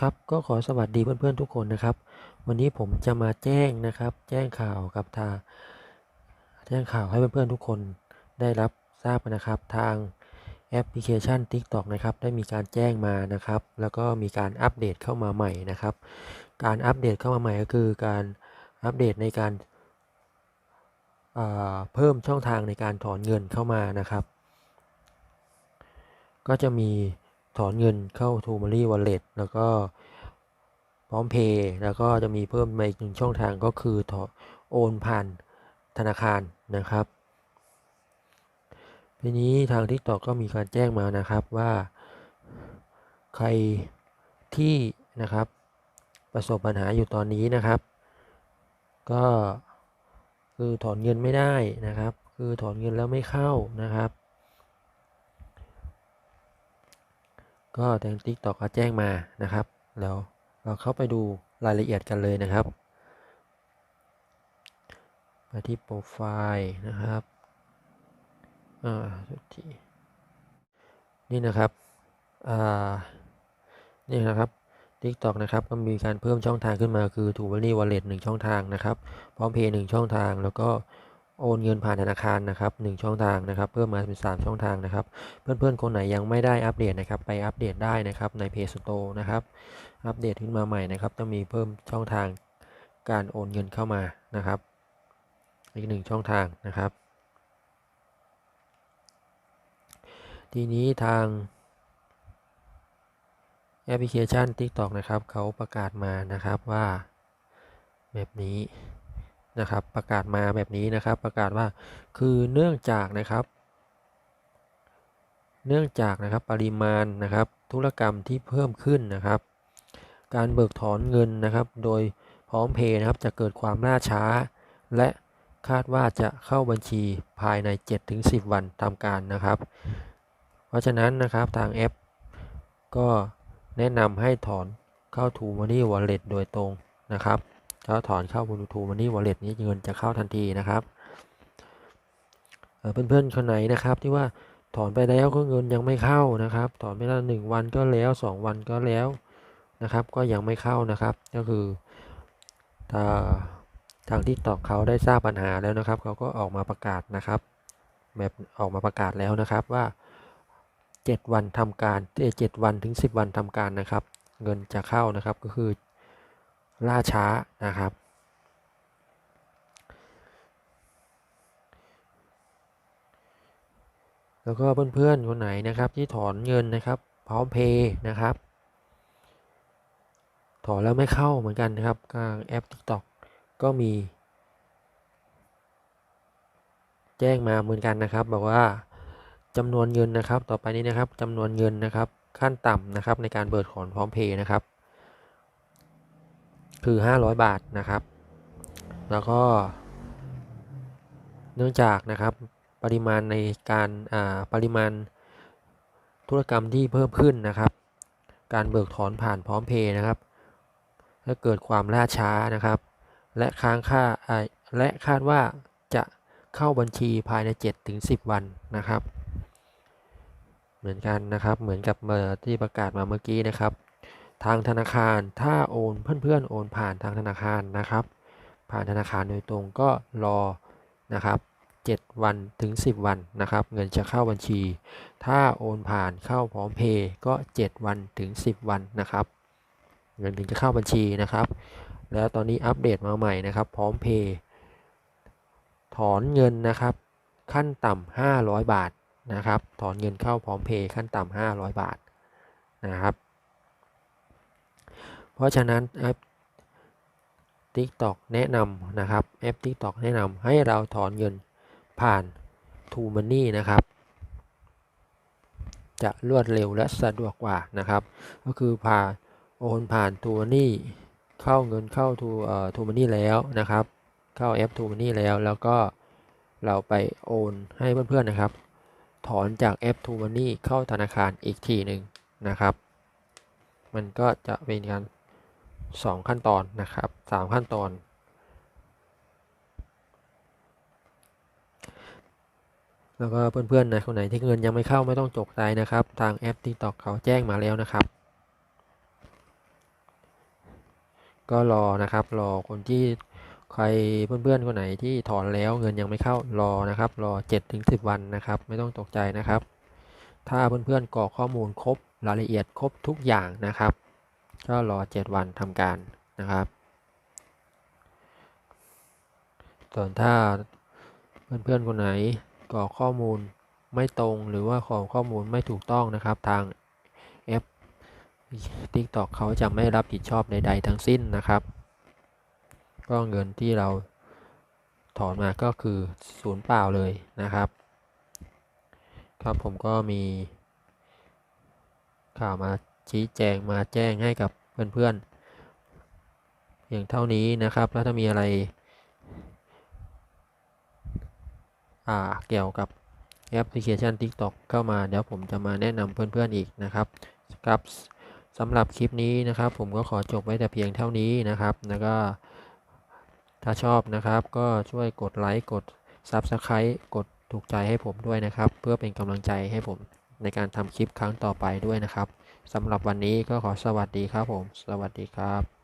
ครับก็ขอสวัสดีเพื่อนๆทุกคนนะครับ วันนี้ผมจะมาแจ้งนะครับ แจ้งข่าวกับทางแจ้งข่าวให้เพื่อนๆทุกคนได้รับทราบนะครับ ทางแอปพลิเคชัน TikTok นะครับได้มีการแจ้งมานะครับ แล้วก็มีการอัปเดตเข้ามาใหม่นะครับ การอัปเดตเข้ามาใหม่ก็คือการอัปเดตในการเพิ่มช่องทางในการถอนเงินเข้ามานะครับ ก็จะมี ถอนเงินเข้า t ูมารีวอลเล็ตแล้วก็พร้อมเพย์แล้วก็จะมีเพิ่มมาอีกหนึ่งช่องทางก็คือถอนโอนผ่านธนาคารนะครับทีนี้ทางทิกตอกก็มีการแจ้งมานะครับว่าใครที่นะครับประสบปัญหาอยู่ตอนนี้นะครับ ก็คือถอนเงินไม่ได้นะครับ คือถอนเงินแล้วไม่เข้านะครับ ก็ทางติ๊กต็อกแจ้งมานะครับแล้วเราเข้าไปดูรายละเอียดกันเลยนะครับมาที่โปรไฟล์นะครับอ่าทีนี่นะครับอ่านี่นะครับ TikTok นะครับก็มีการเพิ่มช่องทางขึ้นมาคือถูกวันนี้วอลเล็ตหนึ่งช่องทางนะครับพร้อมเพย์หนึ่งช่องทางแล้วก็ โอนเงินผ่านธนาคารนะครับ1ช่องทางนะครับ เพิ่มมาเป็น 3 ช่องทางนะครับ เพื่อนๆคนไหนยังไม่ได้อัปเดตนะครับ ไปอัปเดตได้นะครับในเพจสโตนะครับ อัปเดตขึ้นมาใหม่นะครับ จะมีเพิ่มช่องทางการโอนเงินเข้ามานะครับ อีกหนึ่งช่องทางนะครับ ทีนี้ทางแอปพลิเคชัน TikTok นะครับ เขาประกาศมานะครับว่าแบบนี้ นะครับ ประกาศมาแบบนี้นะครับ ประกาศว่าคือเนื่องจากนะครับ เนื่องจากนะครับปริมาณนะครับธุรกรรมที่เพิ่มขึ้นนะครับ การเบิกถอนเงินนะครับ โดยพร้อมเพย์นะครับจะเกิดความล่าช้า และคาดว่าจะเข้าบัญชีภายใน 7-10 วันทำการนะครับ เพราะฉะนั้นนะครับทางแอป ก็แนะนำให้ถอนเข้า t ู Money Wallet โดยตรงนะครับ แล้วถอนเข้าบูทูมันนี่วอลเล็ตนี้เงินจะเข้าทันทีนะครับเพื่อนๆคนไหนนะครับที่ว่าถอนไปแล้วก็เงินยังไม่เข้านะครับ ถอนไปแล้วหนึ่งวันก็แล้วสองวันก็แล้วนะครับ ก็ยังไม่เข้านะครับ ก็คือทางที่ตอกเขาได้ทราบปัญหาแล้วนะครับ เขาก็ออกมาประกาศนะครับแบบออกมาประกาศแล้วนะครับว่า 7 วันทำการเจ็ดวันถึง 10 วันทำการนะครับ เงินจะเข้านะครับก็คือ ล่าช้านะครับ แล้วก็เพื่อนๆคนไหนนะครับที่ถอนเงินนะครับพร้อมเพย์นะครับ ถอนแล้วไม่เข้าเหมือนกันนะครับทางแอป TikTok ก็มี แจ้งมาเหมือนกันนะครับ บอกว่าจำนวนเงินนะครับ ต่อไปนี้นะครับจำนวนเงินนะครับ ขั้นต่ำนะครับในการเบิดถอนพร้อมเพย์นะครับ คือ 500 บาทนะครับ แล้วก็ เนื่องจากนะครับปริมาณในการปริมาณธุรกรรมที่เพิ่มขึ้นนะครับ การเบิกถอนผ่านพร้อมเพย์นะครับถ้าเกิดความล่าช้านะครับ และค้างค่าและคาดว่าจะเข้าบัญชีภายใน 7-10 วันนะครับ เหมือนกันนะครับเหมือนกับที่ประกาศมาเมื่อกี้นะครับ ทางธนาคาร ถ้าโอนเพื่อนๆโอนผ่านทางธนาคารนะครับ ผ่านธนาคารโดยตรงก็รอนะครับ 7 วันถึง 10 วันนะครับ เงินจะเข้าบัญชี ถ้าโอนผ่านเข้าพร้อมเพย์ก็ 7 วันถึง 10 วันนะครับ เงินถึงจะเข้าบัญชีนะครับ แล้วตอนนี้อัปเดตมาใหม่นะครับ พร้อมเพย์ถอนเงินนะครับ ขั้นต่ำ500 บาทนะครับ ถอนเงินเข้าพร้อมเพย์ขั้นต่ำ500 บาทนะครับ เพราะฉะนั้นแอป TikTok แนะนำนะครับแอป TikTok แนะนำให้เราถอนเงินผ่าน t ู Money นะครับ จะรวดเร็วและสะดวกกว่านะครับ ก็คือผ่านโอนผ่าน t ู Money เข้าเงินเข้า t ูเอ่อ t ู Money แล้วนะครับ เข้าแอป t ู Money แล้วแล้วก็เราไปโอนให้เพื่อนๆนะครับ ถอนจากแอป t ู Money เข้าธนาคารอีกทีหนึ่งนะครับ มันก็จะเป็นการ 2 ขั้นตอนนะครับ 3 ขั้นตอน แล้วก็เพื่อนๆนะคนไหนที่เงินยังไม่เข้าไม่ต้องจกใจนะครับ ทางแอป TikTok เขาแจ้งมาแล้วนะครับ ก็รอนะครับรอคนที่ใครเพื่อนๆคนไหนที่ถอนแล้วเงินยังไม่เข้ารอนะครับ รอ7ถึง10 วันนะครับ ไม่ต้องตกใจนะครับ ถ้าเพื่อนๆกรอกข้อมูลครบรายละเอียดครบทุกอย่างนะครับ ก็รอ 7 วันทำการนะครับ ส่วนถ้าเพื่อนๆคนไหนกรอกข้อมูลไม่ตรงหรือว่าของข้อมูลไม่ถูกต้องนะครับทางแอป TikTok เขาจะไม่รับผิดชอบใดๆทั้งสิ้นนะครับ ก็เงินที่เราถอนมาก็คือศูนย์เปล่าเลยนะครับ ครับผมก็มีข่าวมา ชี้แจงมาแจ้งให้กับเพื่อนๆ อย่างเท่านี้นะครับ แล้วถ้ามีอะไร อ่า เกี่ยวกับแอปพลิเคชัน TikTok เข้ามา เดี๋ยวผมจะมาแนะนำเพื่อนๆอีกนะครับครับสำหรับคลิปนี้นะครับ ผมก็ขอจบไว้แต่เพียงเท่านี้นะครับ แล้วก็ถ้าชอบนะครับ ก็ช่วยกดไลค์กด Subscribe กดถูกใจให้ผมด้วยนะครับ เพื่อเป็นกำลังใจให้ผมในการทำคลิปครั้งต่อไปด้วยนะครับ สำหรับวันนี้ก็ขอสวัสดีครับผม สวัสดีครับ